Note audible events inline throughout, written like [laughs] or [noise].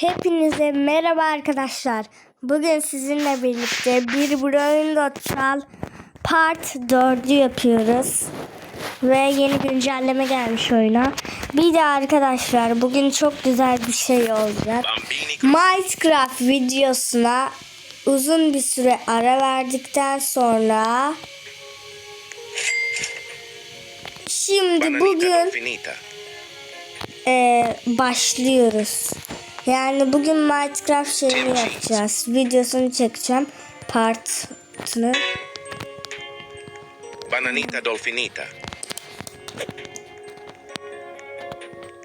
Hepinize merhaba arkadaşlar. Bugün sizinle birlikte bir Brain Çal Part 4'ü yapıyoruz. Ve yeni güncelleme gelmiş oyuna. Bir de arkadaşlar bugün çok güzel bir şey olacak. Minecraft videosuna uzun bir süre ara verdikten sonra şimdi bugün e, başlıyoruz. Yani bugün Minecraft şeyini yapacağız. Videosunu çekeceğim. Partını. Bananita dolfinita.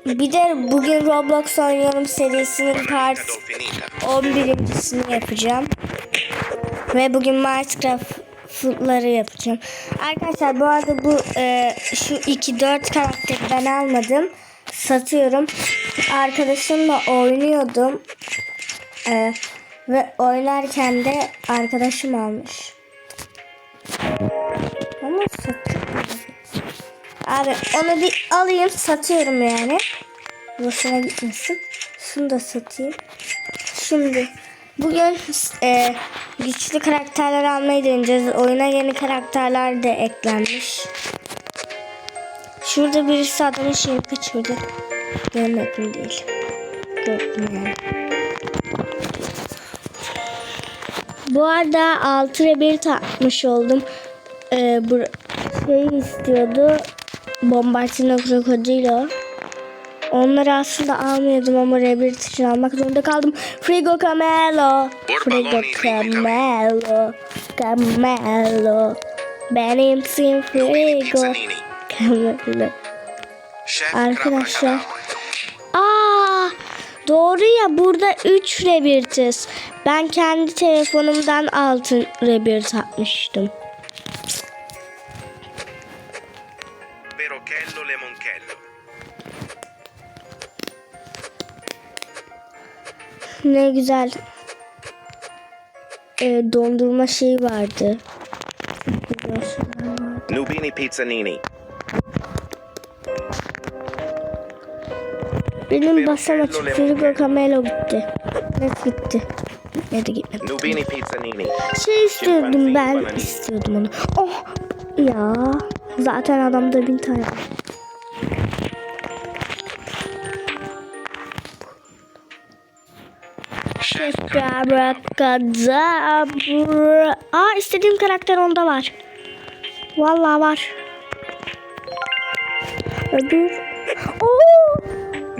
Bir de bugün Roblox oynayalım serisinin part Bananita dolfinita. 11.sini yapacağım. Ve bugün Minecraft'ları yapacağım. Arkadaşlar bu arada bu e, şu 2-4 karakteri ben almadım. Satıyorum. Arkadaşımla oynuyordum. E, ve oynarken de arkadaşım almış. Ama satıyorum. Abi onu bir alayım satıyorum yani. Boşuna gitmesin. Şunu da satayım. Şimdi bugün e, güçlü karakterler almayı deneyeceğiz. Oyuna yeni karakterler de eklenmiş. Şurada birisi adamın şeyini kaçırdı. Görmedim değil. Gördüm yani. Bu arada 6 ve 1 takmış oldum. Ee, bu şeyi istiyordu. Bombartino Krokodilo. Onları aslında almıyordum ama Rebirth için almak zorunda kaldım. Frigo Camelo. Frigo Camelo. Camelo. Benimsin Frigo. Camelo. Arkadaşlar. Aa, doğru ya burada 3 Rebirth'iz. Ben kendi telefonumdan altın Rebirth atmıştım. Perochello lemoncello. Ne güzel e, dondurma şeyi vardı. Nubini pizzanini. Benim basam açık Frigo Camelo gitti. Net gitti. Gitmedi gitmedi. Nubini pizzanini. Şey istiyordum ben istiyordum onu. Oh ya zaten adamda bin tane. var. Chef Abracadabra. Aa istediğim karakter onda var. Vallahi var. Öbür.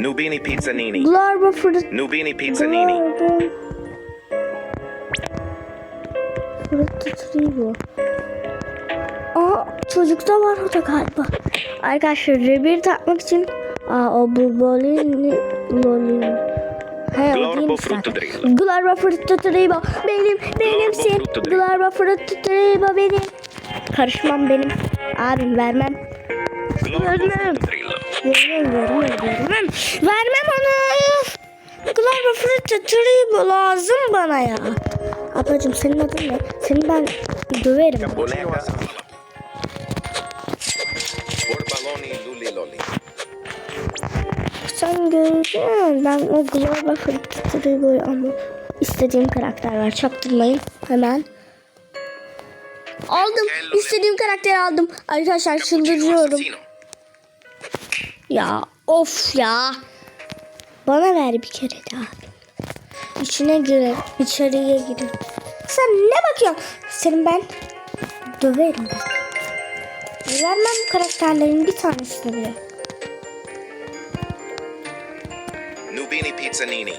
Nubini pizzanini. Glorba Fruit. Nubini pizzanini. Glorba. Fruit Trigo. Aa çocukta var o da galiba. Arkadaşlar rebir takmak için Aa o bu bolin lolin. He o değilmiş zaten. Drillo. Glorba Frutto Trigo. Benim benimsin. Drillo. Glorba Frutto Trigo benim. Karışmam benim. Abim vermem. Glorbo Vermem. Vermem vermem vermem. Onu. Glorba Frutto Trigo lazım bana ya. Ablacım senin adın ne? Seni ben döverim. Sen göreceksin. Ben o Glorba Frutto Trigo'yu ama istediğim karakter var. Çaktırmayın hemen. Aldım. İstediğim karakteri aldım. Arkadaşlar çıldırıyorum. Ya of ya. Bana ver bir kere daha. İçine girer. içeriye girer. Sen ne bakıyorsun? Senin ben döverim. Vermem bu karakterlerin bir tanesini bile. Nubini pizzanini.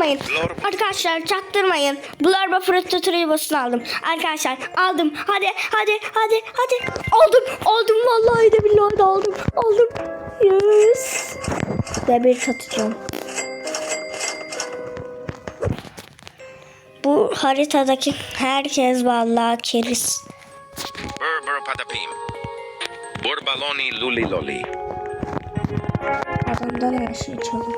Çaktırmayın. Arkadaşlar çaktırmayın. Blurba Frutto Tribos'unu aldım. Arkadaşlar aldım. Hadi hadi hadi hadi. Aldım aldım vallahi de billahi de aldım. Aldım. Yes. Ve bir satacağım. Bu haritadaki herkes vallahi keriz. Berber patapim. Borbaloni lulli lolli. Adamdan her şeyi çalın.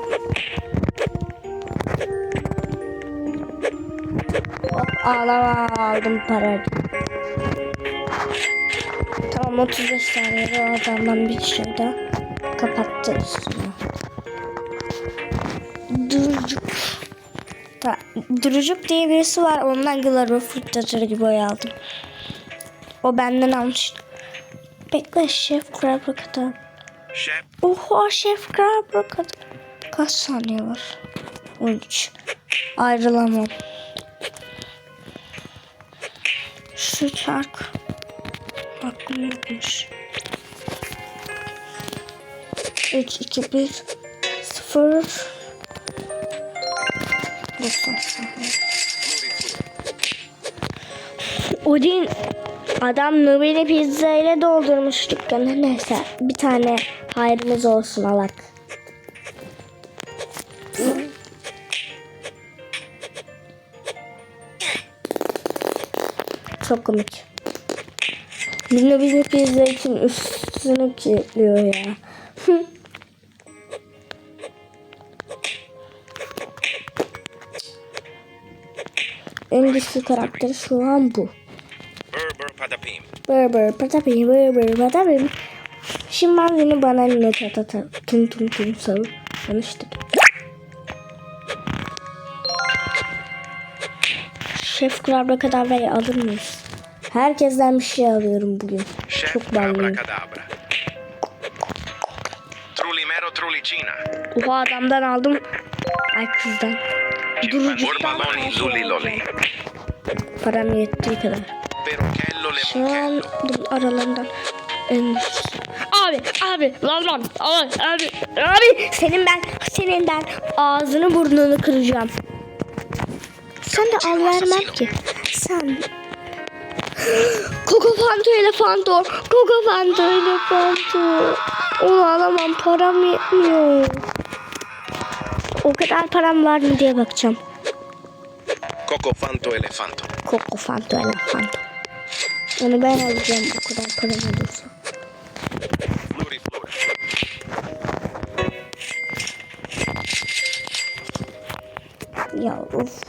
Ağlama aldım parayı. Tam 35 saniyede o adamdan bir şey daha kapattı üstüne. Durucuk. Ta, Durucuk diye birisi var. Ondan Glaro fırtacı gibi oy aldım. O benden almış. Bekle şef Crab Rocket'a. Chef, Oha şef Crab Rocket. Kaç saniye var? 13. Ayrılamam. Şu çark. Aklım yokmuş. 3, 2, 1, 0. 90 saniye. Odin adam Nubini pizza ile doldurmuş dükkanı. Neyse bir tane hayrımız olsun alak. çok komik. Milo bizi pizza için üstünü kilitliyor ya. [laughs] en güçlü karakter şu an bu. Berber Patapim. Berber Patapim, Berber Patapim. Şimdi ben yeni bana ne tatata tüm tüm tüm sarı tanıştık. Şef Krabra kadar alır mıyız? Herkesten bir şey alıyorum bugün. Chef Çok ballıyım. Trulimero trulicina. Bu adamdan aldım. Ay kızdan. Loli. param yettiği kadar. Şu an aralarından en Abi abi lan lan abi abi abi senin ben senin ben ağzını burnunu kıracağım. Sen de al vermem ki. Sen Coco Fanto Elefanto Coco Fanto Elefanto Onu alamam param yetmiyor. O kadar param var mı diye bakacağım. Coco fanto elefanto. Coco Fanto Elefanto. Onu ben alacağım o kadar param olursa. Ya of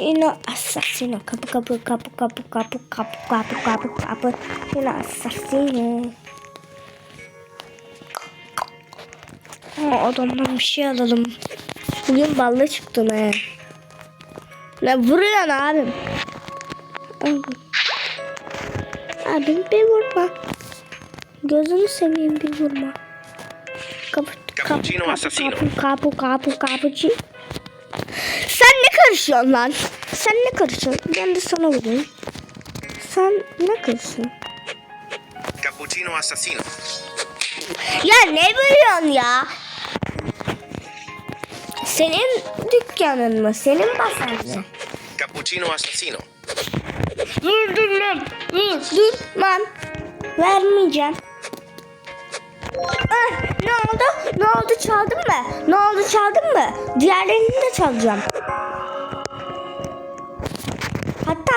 Cappuccino assassino. Capu capu capu capu capu capu capu capu cappuccino assassino. Aa, adamdan bir şey alalım. Bugün ballı çıktım he. Ne vuruyorsun abim? Abim. Abim bir vurma. Gözünü seveyim bir vurma. Kapı, Cappuccino assassino. Kapu kapu kapu kapuçi. Sen ne karışıyorsun lan? Sen ne karışıyorsun? Ben de sana vurayım. Sen ne karışıyorsun? Cappuccino assassino. Ya ne vuruyorsun ya? Senin dükkanın mı? Senin basan mı? Cappuccino assassino. Dur dur lan. Dur dur lan. Vermeyeceğim. Ah, ne oldu? Ne oldu çaldın mı? Ne oldu çaldın mı? Diğerlerini de çalacağım.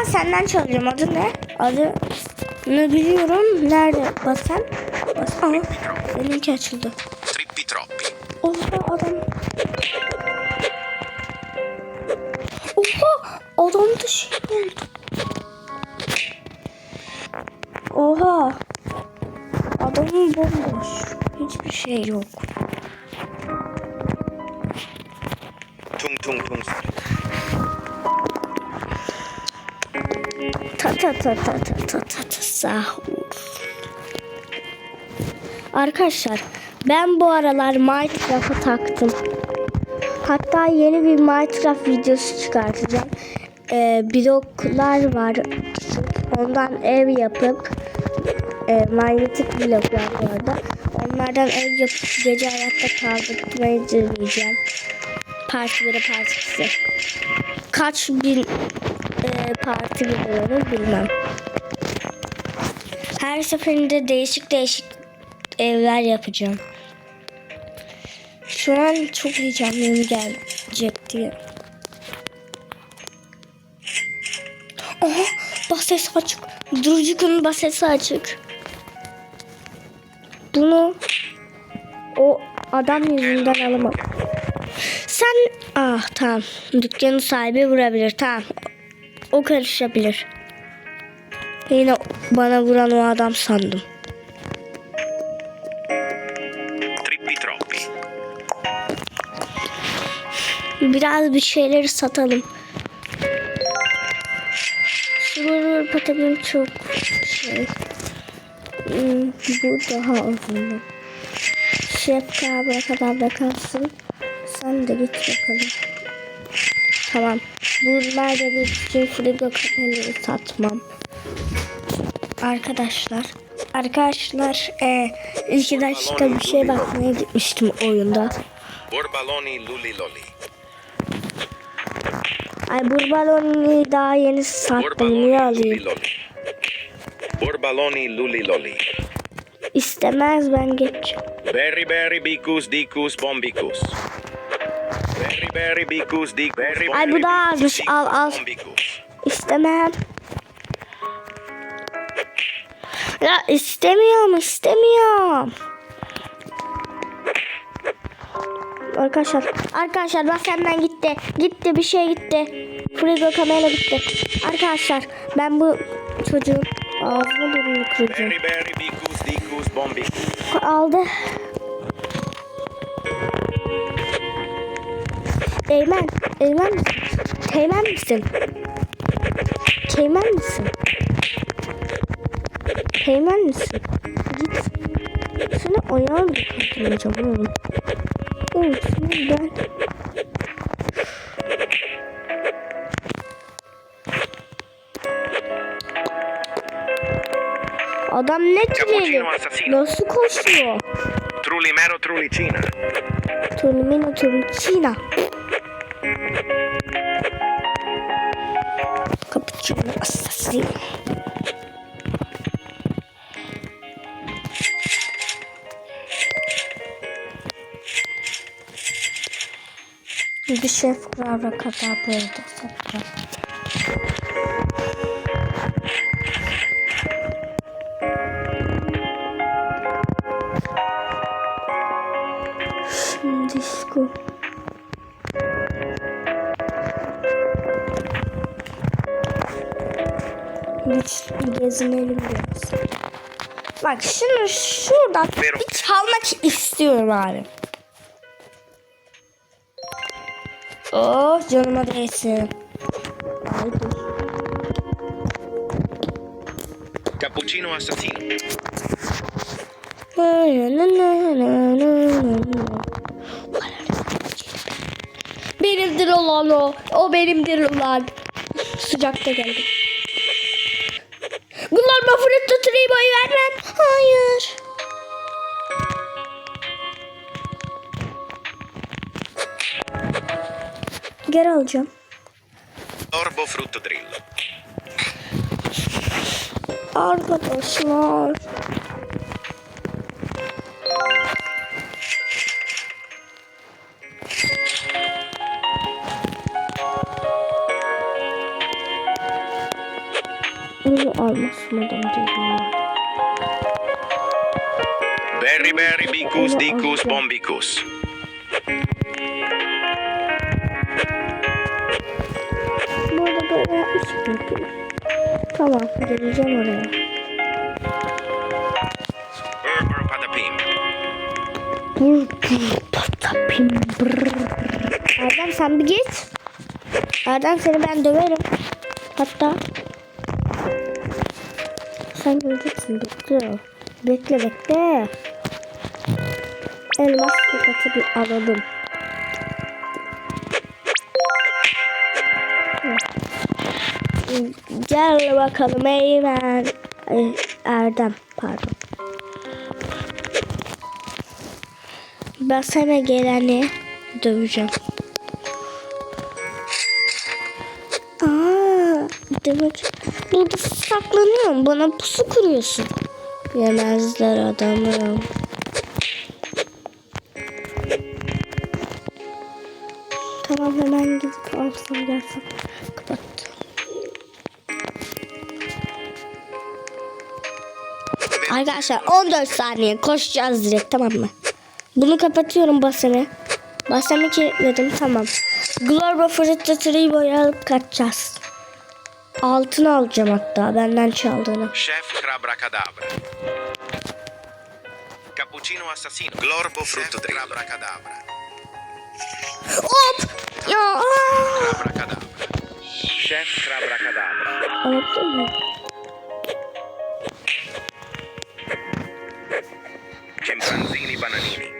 Hatta senden çalacağım. Adı ne? Adı ne biliyorum. Nerede? Basan. Aha, benimki açıldı. Trippi troppi. Oha adam. Oha adamda şey oldu. Oha. Adamın bomboş. Hiçbir şey yok. Tung tung tung. Ta ta ta ta ta ta ta ta sahur. Arkadaşlar ben bu aralar Minecraft'a taktım. Hatta yeni bir Minecraft videosu çıkartacağım. Ee, bloklar var. Ondan ev yapıp e, manyetik bloklar bu arada. Onlardan ev yapıp gece hayatta kaldırmayı deneyeceğim. Parti 1'e parti 2'si. Kaç bin e, parti biliyoruz bilmem. Her seferinde değişik değişik evler yapacağım. Şu an çok heyecanlıyım gelecek diye. Aha basesi açık. Durucuk'un basesi açık. Bunu o Adam yüzünden alamam. Sen ah tamam. Dükkanın sahibi vurabilir. Tamam. O karışabilir. Yine bana vuran o adam sandım. Biraz bir şeyleri satalım. Şuraları patagon çok şey. Hmm, bu daha uzun. Şef kabra kadar da kalsın. Sen de git bakalım. Tamam. Bunlar da bir için frigo kapalı satmam. Arkadaşlar. Arkadaşlar e, iki dakika bir şey bakmaya gitmiştim oyunda. Borbaloni luli loli. Ay bu balonu daha yeni sattım. Niye Borbaloni alayım? Borbaloni luli loli. İstemez ben geç. Berry berry bicus dicus bombicus. Berry berry bicus dic berry Ay, bu daha azmış. Al, al. İstemem. Ya istemiyorum istemiyorum. Arkadaşlar arkadaşlar bak senden gitti. Gitti bir şey gitti. Frigo kamera gitti. Arkadaşlar ben bu çocuğun ağzını burnunu kıracağım. Aldı. Eymen, Eymen misin? Teğmen misin? Teğmen misin? Teğmen misin? Git. Seni ayağını kaldıracağım oğlum. Oğlum seni ben... Adam ne treni? Nasıl koşuyor? Trulimero trulicina. Turmino Turcina. Assassino. Bir şef kravra kadar böyle satacağım. Gezinelim biraz. Bak şunu şuradan bir çalmak istiyorum abi. Oh canıma değsin. Ay dur. Cappuccino assassino. Benimdir olan o. O benimdir olan. Sıcakta geldim. Bunlar Tuturi'yi boy vermem. Hayır. Geri alacağım. Orbo frutto drillo. Arkadaşlar. Bunu almasın adam değilim ya. Berry berry bicus dicus bombicus. Bu arada böyle yapmış mıyım? Tamam geleceğim oraya. Brr brr patapim. Brr, brr, patapim, brr. Erdem sen bir git. Erdem seni ben döverim. Hatta sen göreceksin bekle. Bekle bekle. Elmas sıfatı bir alalım. Gel bakalım Eymen. Erdem pardon. Ben sana geleni döveceğim. Aa, demek burada saklanıyorum. Bana pusu kuruyorsun. Yemezler adamı. Tamam hemen gidip alsam gelsem. Kapattım. Arkadaşlar 14 saniye koşacağız direkt tamam mı? Bunu kapatıyorum basını. Basını kilitledim tamam. Glorbo Fırıtta Tribo'yu alıp kaçacağız. Altını alacağım hatta benden çaldığını. Chef Crabrakadabra. Cappuccino assassino. Glorbo frutto drillo. Crabrakadabra. Hop! Ya! Crabrakadabra. Chef Crabrakadabra. Anlattın mı? Chimpanzini bananini.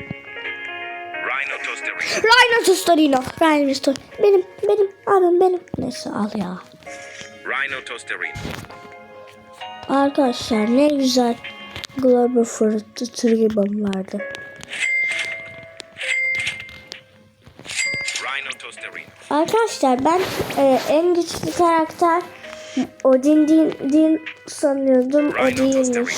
Rhino tosterino. Rhino Tostarino. Rhino Tostarino. Benim, benim, abim benim. Neyse al ya. Arkadaşlar ne güzel Global Fruit Tribom vardı. Arkadaşlar ben e, en güçlü karakter Odin din, din sanıyordum. O değilmiş.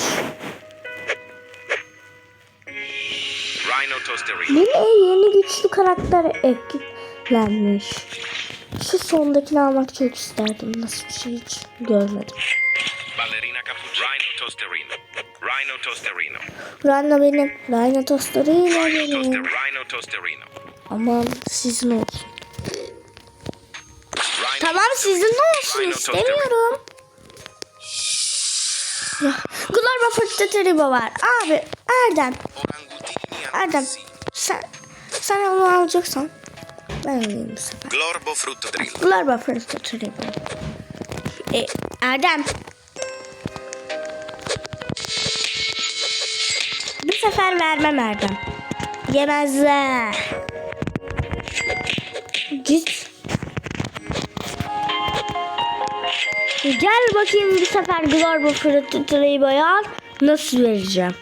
Bir de yeni güçlü karakter eklenmiş. Şu sondakini almak çok isterdim. Nasıl bir şey hiç görmedim. Ballerina. Rhino tosterino. Rhino tosterino. Rhino benim. Rhino Tostarino Rhino benim. Rhino tosterino. Aman sizin olsun. Rhino Tamam sizin olsun Rhino istemiyorum. Ya, Glorba Fırtı Tribo var. Abi Erdem. Erdem. Sen, sen onu alacaksan ben alayım bu sefer. Glorbo frutto drillo. Glorba Fırtı Tribo. E, Erdem. Bu sefer vermem Erdem. Yemezler. Git. Gel bakayım bu sefer Glorbo Fırtı Tribo'yu al. Nasıl vereceğim?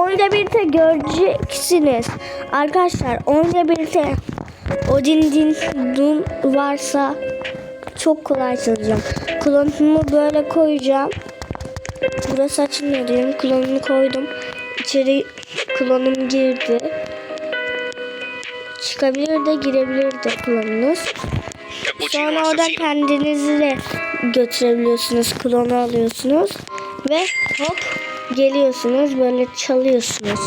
Oyunda birlikte göreceksiniz. Arkadaşlar oyunda birlikte Odin Din Dun varsa çok kolay çalacağım. Klonumu böyle koyacağım. Burası açılmıyor diyorum. Klonumu koydum. İçeri klonum girdi. Çıkabilir de girebilir de klonunuz. Sonra oradan kendinizi de götürebiliyorsunuz. Klonu alıyorsunuz. Ve hop geliyorsunuz. Böyle çalıyorsunuz.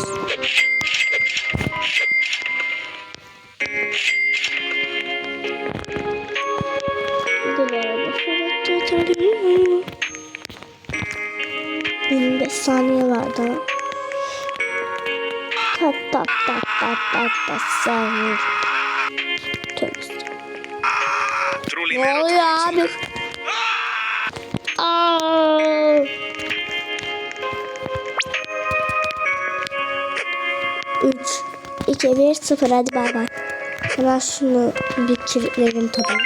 Benim 5 saniye var daha. Tat tat tat tat tat tat saniye. Tövbe Ne Trullimero oluyor abi? Bir, sıfır. Hadi bay bay. Hemen şunu bir kilitleyelim tabii.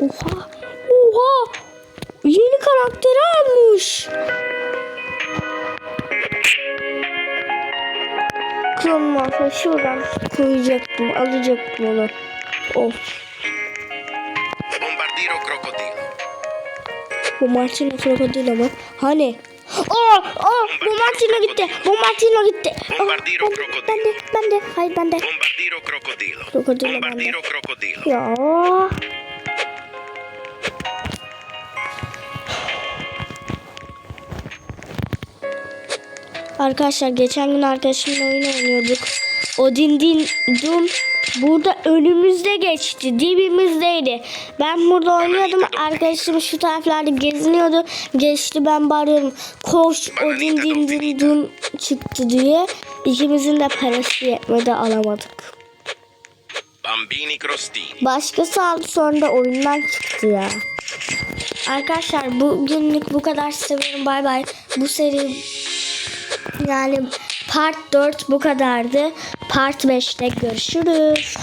Oha! Oha! Yeni karakteri almış. Klon varsa şuradan koyacaktım, alacaktım onu. Of. Bombardiro crocodilo. Bu Martino krokodil ama. Hani? Aa, bu Martino gitti. Bu Martino gitti. Bombardiro ben, krokodil. ben de, ben de, hayır ben de. Bombardiro crocodilo. Crocodilo Bombardiro crocodilo. Ya. Arkadaşlar geçen gün arkadaşımla oyun oynuyorduk. Odin Din Dun burada önümüzde geçti. Dibimizdeydi. Ben burada oynuyordum. Arkadaşım şu taraflarda geziniyordu. Geçti ben bağırıyorum. Koş Odin Din Din Dun çıktı diye. İkimizin de parası yetmedi alamadık. Bambini crostini. Başkası aldı sonra da oyundan çıktı ya. Arkadaşlar bugünlük bu kadar seviyorum. Bay bay. Bu seri yani part 4 bu kadardı. Part 5'te görüşürüz.